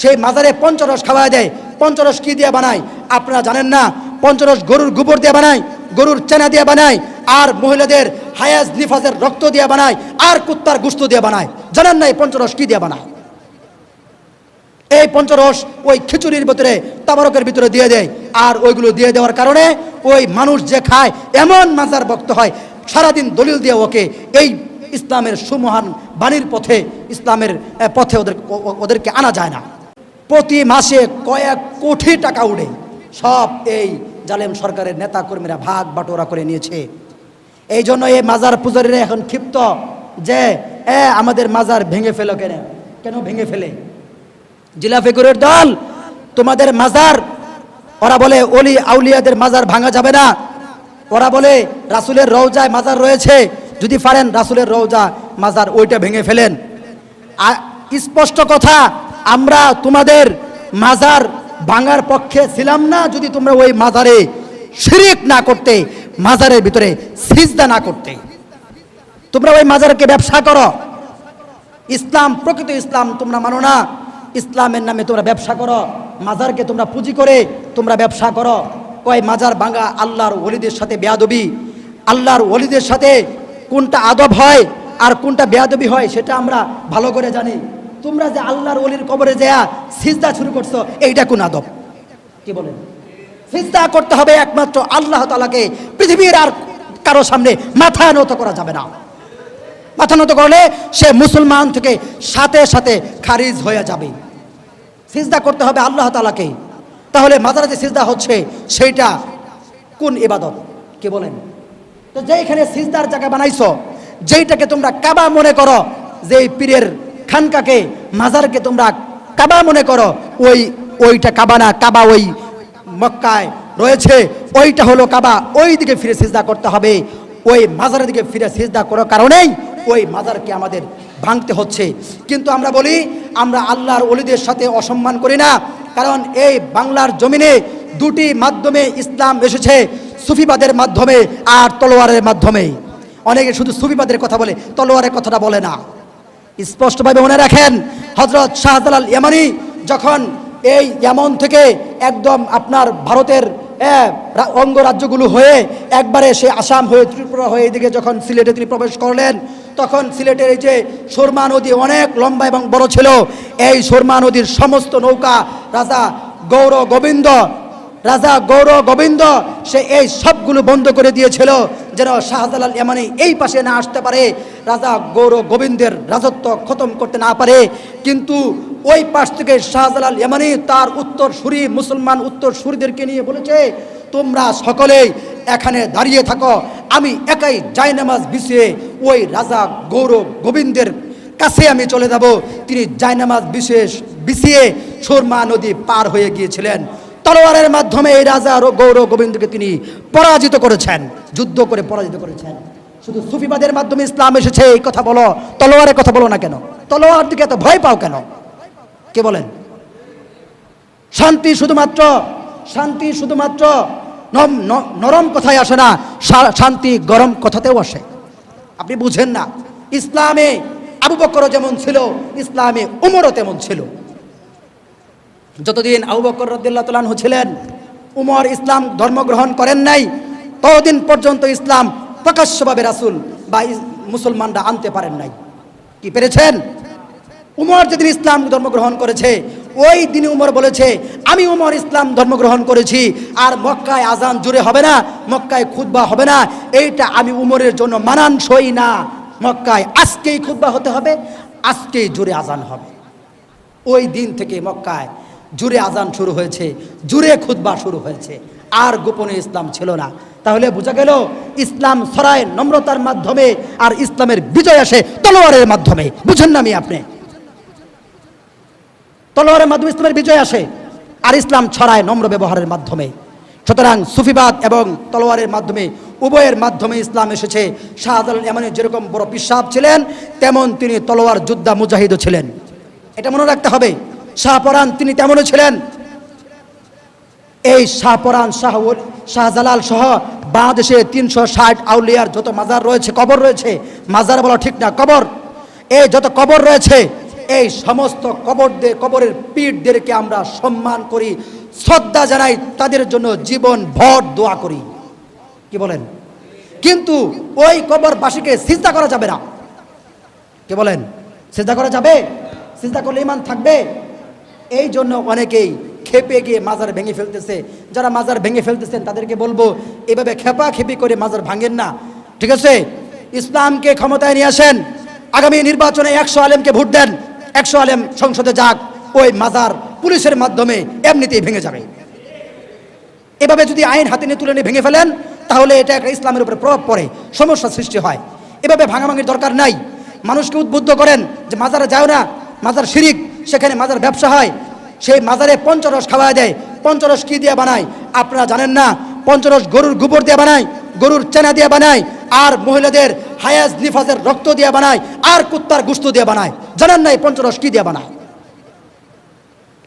সেই মাজারে পঞ্চরস খাওয়া দেয়। পঞ্চরস কি দিয়ে বানায়? আপনারা জানেন না, পঞ্চরস গরুর গোবর দিয়ে বানায়, গরুর চেনা দিয়ে বানায়, আর মহিলাদের হায়াজ নিফাজের রক্ত দিয়ে বানায়, আর কুত্তার গুস্ত দিয়ে বানায়। জানেন না এই পঞ্চরস কি দিয়ে বানায়? এই পঞ্চরস ওই খিচুড়ির ভিতরে, তাবারকের ভিতরে দিয়ে দেয়। আর ওইগুলো দিয়ে দেওয়ার কারণে ওই মানুষ যে খায়, এমন মাজার ভক্ত হয়, সারাদিন দলিল দিয়ে ওকে এই ইসলামের সুমহান বাণীর পথে, ইসলামের পথে ওদের ওদেরকে আনা যায় না। প্রতি মাসে কয়েক কোটি টাকা উড়ে সব এই জালেম সরকারের নেতা কর্মীরা ভাগ বাটোরা করে নিয়েছে। এই জন্য এই মাজার পূজারীরা এখন ক্ষিপ্ত যে, এ, আমাদের মাজার ভেঙে ফেলো কেন? কেন ভেঙে ফেলে? জিলা ফেকুরের দল, তোমাদের মাজার, ওরা বলে অলি আউলিয়াদের মাজার ভাঙা যাবে না। ওরা বলে রাসুলের রওজায় মাজার রয়েছে, যদি পারেন রাসুলের রওজা মাজার ওইটা ভেঙে ফেলেন। স্পষ্ট কথা আমরা তোমাদের মাজার ভাঙার পক্ষে ছিলাম না, যদি তোমরা ওই মাজারে শিরিক না করতে, মাজারের ভিতরে সিজদা না করতে। তোমরা ওই মাজারকে ব্যবসা করো। ইসলাম, প্রকৃত ইসলাম তোমরা মানো না। ইসলামের নামে তোমরা ব্যবসা করো। মাজারকে তোমরা পুঁজি করে তোমরা ব্যবসা করো। কয় মাজার ভাঙা আল্লাহর ওলিদের সাথে বেয়াদবি। আল্লাহর ওলিদের সাথে কোনটা আদব হয় আর কোনটা বেয়াদবি হয়, সেটা আমরা ভালো করে জানি। তোমরা যে আল্লাহর ওলির কবরে যেয়া সিজদা শুরু করছ, এইটা কোন আদব? কি বলেন? সিজদা করতে হবে একমাত্র আল্লাহ তালাকে পৃথিবীর আর কারও সামনে মাথা নত করা যাবে না। মাথা নত করলে সে মুসলমান থেকে সাথে সাথে খারিজ হয়ে যাবে। সিজদা করতে হবে আল্লাহ তালাকে তাহলে মাজারে যে সিজদা হচ্ছে সেইটা কোন ইবাদত? কে বলেন? তো যেইখানে সিজদার জায়গা বানাইছো, যেইটাকে তোমরা কাবা মনে করো, যেই পীরের খানকাকে, মাজারকে তোমরা কাবা মনে করো। ওই, ওইটা কাবা না, কাবা ওই মক্কায় রয়েছে। ওইটা হলো কাবা। ওই দিকে ফিরে সিজদা করতে হবে। ওই মাজারের দিকে ফিরে সিজদা করার কারণেই ওই মাজারকে আমাদের ভাঙতে হচ্ছে। কিন্তু আমরা বলি, আমরা আল্লাহর অলিদের সাথে অসম্মান করি না। কারণ এই বাংলার জমিনে দুটি মাধ্যমে ইসলাম এসেছে, সুফিবাদের মাধ্যমে আর তলোয়ারের মাধ্যমে। অনেকে শুধু সুফিবাদের কথা বলে, তলোয়ারের কথাটা বলে না। স্পষ্টভাবে মনে রাখেন হজরত শাহজালাল ইয়ামানি যখন এই ইয়ামন থেকে একদম আপনার ভারতের অঙ্গরাজ্যগুলো হয়ে একবারে সে আসাম হয়ে ত্রিপুরা হয়ে এদিকে যখন সিলেটে তিনি প্রবেশ করলেন, তখন সিলেটের এই যে সুরমা নদী অনেক লম্বা এবং বড় ছিল। এই সুরমা নদীর সমস্ত নৌকা, রাজা গৌর গোবিন্দ, রাজা গৌর গোবিন্দ, সে এই সবগুলো বন্ধ করে দিয়েছিল যেন শাহজালাল ইয়ামানি এই পাশে না আসতে পারে। রাজা গৌর গোবিন্দের রাজত্ব খতম করতে না পারে। কিন্তু ওই পাশ থেকে শাহজালাল ইয়ামানি তার উত্তর সুরি মুসলমান উত্তর সুরিদেরকে নিয়ে বলেছে, তোমরা সকলেই এখানে দাঁড়িয়ে থাকো, আমি একাই জায়নামাজ বিছিয়ে ওই রাজা গৌরব গোবিন্দের কাছে আমি চলে যাব। তিনি জায়নামাজ বিশেষ বিছিয়ে সুরমা নদী পার হয়ে গিয়েছিলেন। তলোয়ারের মাধ্যমে এই রাজা গৌরব গোবিন্দকে তিনি পরাজিত করেছেন, যুদ্ধ করে পরাজিত করেছেন। শুধু সুফিবাদের মাধ্যমে ইসলাম এসেছে, এই কথা বলো, তলোয়ারের কথা বলো না কেন? তলোয়ার দিকে এত ভয় পাও কেন? কে বলেন? শান্তি শুধুমাত্র শান্তি শুধুমাত্র নরম কথায় আসে না শান্তি গরম কথাতেও আসে। আপনি বুঝেন না, ইসলামে আবু বকরও যেমন ছিল, ইসলামে উমরও তেমন ছিল। যতদিন আবু বকর রদ্দুল্লাহ তালাহু ছিলেন, উমর ইসলাম ধর্মগ্রহণ করেন নাই, ততদিন পর্যন্ত ইসলাম প্রকাশ্যভাবে রাসুল বা মুসলমানরা আনতে পারেন নাই। কি পেরেছেন? উমর যেদিন ইসলাম ধর্মগ্রহণ করেছে, ওই দিনে উমর বলেছে, আমি উমর ইসলাম ধর্মগ্রহণ করেছি, আর মক্কায় আজান জুড়ে হবে না, মক্কায় খুতবা হবে না। এইটা আমি উমরের জন্য মানানসই না। মক্কায় আজকেই খুতবা হতে হবে, আজকেই জুড়ে আজান হবে। ওই দিন থেকে মক্কায় জুড়ে আজান শুরু হয়েছে, জুড়ে খুতবা শুরু হয়েছে। আর গোপনে ইসলাম ছিল না। তাহলে বোঝা গেল ইসলাম ছড়ায় নম্রতার মাধ্যমে আর ইসলামের বিজয় আসে তলোয়ারের মাধ্যমে। বুঝেন না আমি আপনি? তলোয়ারের মাধ্যমে ইসলামের বিজয় আসে আর ইসলাম ছড়ায় নম্র ব্যবহারের মাধ্যমে। সুতরাং সুফিবাদ এবং তলোয়ারের মাধ্যমে, উভয়ের মাধ্যমে ইসলাম এসেছে। শাহজালাল এমন যেরকম বড় পিসাব ছিলেন, তেমন তিনি তলোয়ার যোদ্ধা মুজাহিদও ছিলেন। এটা মনে রাখতে হবে শাহপরান তিনি তেমনও ছিলেন। এই শাহপরান শাহ শাহজালাল সহ বাংলাদেশে তিনশো ষাট আউলিয়ার যত মাজার রয়েছে, কবর রয়েছে, মাজার বলা ঠিক না, কবর। এই যত কবর রয়েছে, এই সমস্ত কবরদের কবরের পীরদেরকে আমরা সম্মান করি, শ্রদ্ধা জানাই, তাদের জন্য জীবন ভর দোয়া করি। কি বলেন? কিন্তু ওই কবরবাসীকে চিন্তা করা যাবে না। কে বলেন? সিজদা করা যাবে? চিন্তা করলে ইমান থাকবে? এই জন্য অনেকেই খেপে গিয়ে মাজার ভেঙে ফেলতেছে। যারা মাজার ভেঙে ফেলতেছেন, তাদেরকে বলব, এভাবে খেপা খেপি করে মাজার ভাঙেন না। ঠিক আছে? ইসলামকে ক্ষমতায় নিয়ে আসেন। আগামী নির্বাচনে একশো আলেমকে ভোট দেন। একশো আলেম সংসদে যাক, ওই মাজার পুলিশের মাধ্যমে এমনিতেই ভেঙে যাবে। এভাবে যদি আইন হাতে নিয়ে তুলে নিয়ে ভেঙে ফেলেন, তাহলে এটা একটা ইসলামের উপরে প্রভাব পড়ে, সমস্যা সৃষ্টি হয়। এভাবে ভাঙাভাঙির দরকার নাই। মানুষকে উদ্বুদ্ধ করেন যে মাজারে যাও না, মাজার শিরিক, সেখানে মাজার ব্যবসা হয়। সেই মাজারে পঞ্চরস খাওয়া দেয়। পঞ্চরস কি দিয়ে বানায়? আপনারা জানেন না, পঞ্চরস গরুর গোবর দিয়ে বানায়, গরুর চেনা দিয়ে বানায়, আর মহিলাদের হায়াজ নিফাজের রক্ত দিয়ে বানায়, আর কুত্তার গুস্ত দিয়ে বানায়। জানেন না এই পঞ্চরস কি দিয়ে বানায়?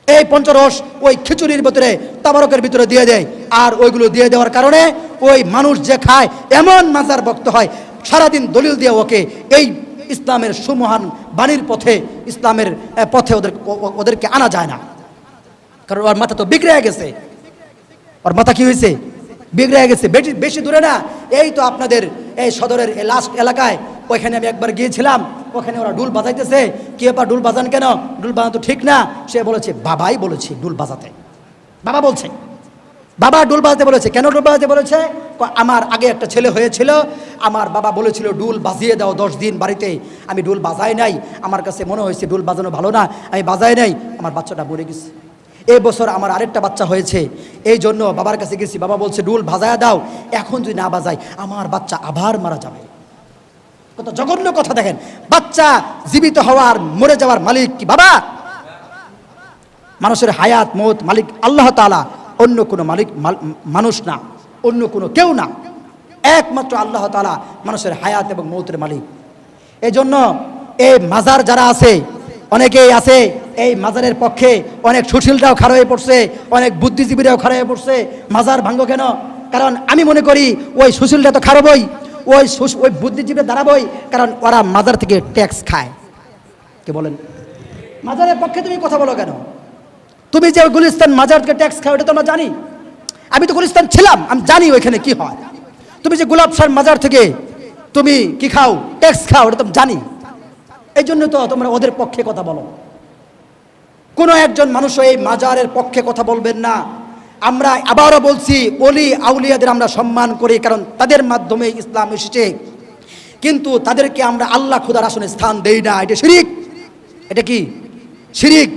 এই পঞ্চরস ওই খিচুড়ির ভিতরে, তাবারকের ভিতরে দিয়ে দেয়, আর ওইগুলো দিয়ে দেওয়ার কারণে ওই মানুষ যে খায়, এমন মাজার ভক্ত হয়, সারাদিন দলিল দিয়ে ওকে এই ইসলামের সুমহান বাণীর পথে, ইসলামের পথে ওদের ওদেরকে আনা যায় না। কারণ ওর মাথা তো বিগড়ে গেছে। ওর মাথা কি হয়েছে? বিগড়ে গেছে। বেশি বেশি দূরে না। এই তো আপনাদের এই সদরের লাস্ট এলাকায়। ওইখানে আমি একবার গিয়েছিলাম। ওখানে ওরা ডুল বাজাইতেছে। কি ব্যাপার? ডুল বাজান কেন? ডুল বাজানো তো ঠিক না। সে বলেছে, বাবাই বলেছে ডুল বাজাতে। বাবা বলছে, বাবা ডুল বাজাতে বলেছে। কেন ডুল বাজাতে বলেছে? আমার আগে একটা ছেলে হয়েছিল। আমার বাবা বলেছিল ডুল বাজিয়ে দাও দশ দিন বাড়িতে। আমি ডুল বাজাই নাই। আমার কাছে মনে হয়েছে ডুল বাজানো ভালো না। আমি বাজাই নাই। আমার বাচ্চাটা মরে গেছে। এই বছর আমার আরেকটা বাচ্চা হয়েছে। এই জন্য বাবার কাছে গেছি, বাবা বলছে ডুল বাজায় দাও, এখন যদি না বাজাই আমার বাচ্চা আবার মারা যাবে। কত জঘন্য কথা দেখেন। বাচ্চা জীবিত হওয়ার, মরে যাওয়ার মালিক কি বাবা? মানুষের হায়াত, মত মালিক আল্লাহ তাআলা, অন্য কোনো মালিক মাল- মানুষ না, অন্য কোনো কেউ না। একমাত্র আল্লাহ তালা মানুষের হায়াত এবং মৌতের মালিক। এই জন্য এই মাজার যারা আছে, অনেকেই আছে এই মাজারের পক্ষে অনেক সুশীলরাও খারাপ হয়ে পড়ছে, অনেক বুদ্ধিজীবীরাও খারাপ হয়ে পড়ছে। মাজার ভাঙ্গ কেন? কারণ আমি মনে করি ওই সুশীলরা তো খারাপই ওই ওই বুদ্ধিজীবী দাঁড়াবই কারণ ওরা মাজার থেকে ট্যাক্স খায়। কে বলেন? মাজারের পক্ষে তুমি কথা বলো কেন? তুমি যে গুলিস্তান মাজার থেকে ট্যাক্স খাও এটা তো আমরা জানি। আমি তো গুলিস্তান ছিলাম, আমি জানি ওইখানে কি হয়। তুমি যে গোলাপ শাহ মাজার থেকে তুমি কি খাও, ট্যাক্স খাও এটা তো জানি। এই জন্য তো তোমরা ওদের পক্ষে কথা বলো। কোনো একজন মানুষও এই মাজারের পক্ষে কথা বলবেন না। আমরা আবারও বলছি অলি আউলিয়াদের আমরা সম্মান করি, কারণ তাদের মাধ্যমে ইসলাম এসেছে। কিন্তু তাদেরকে আমরা আল্লাহ খুদার আসনে স্থান দেই না। এটা শিরিক। এটা কি? শিরিক।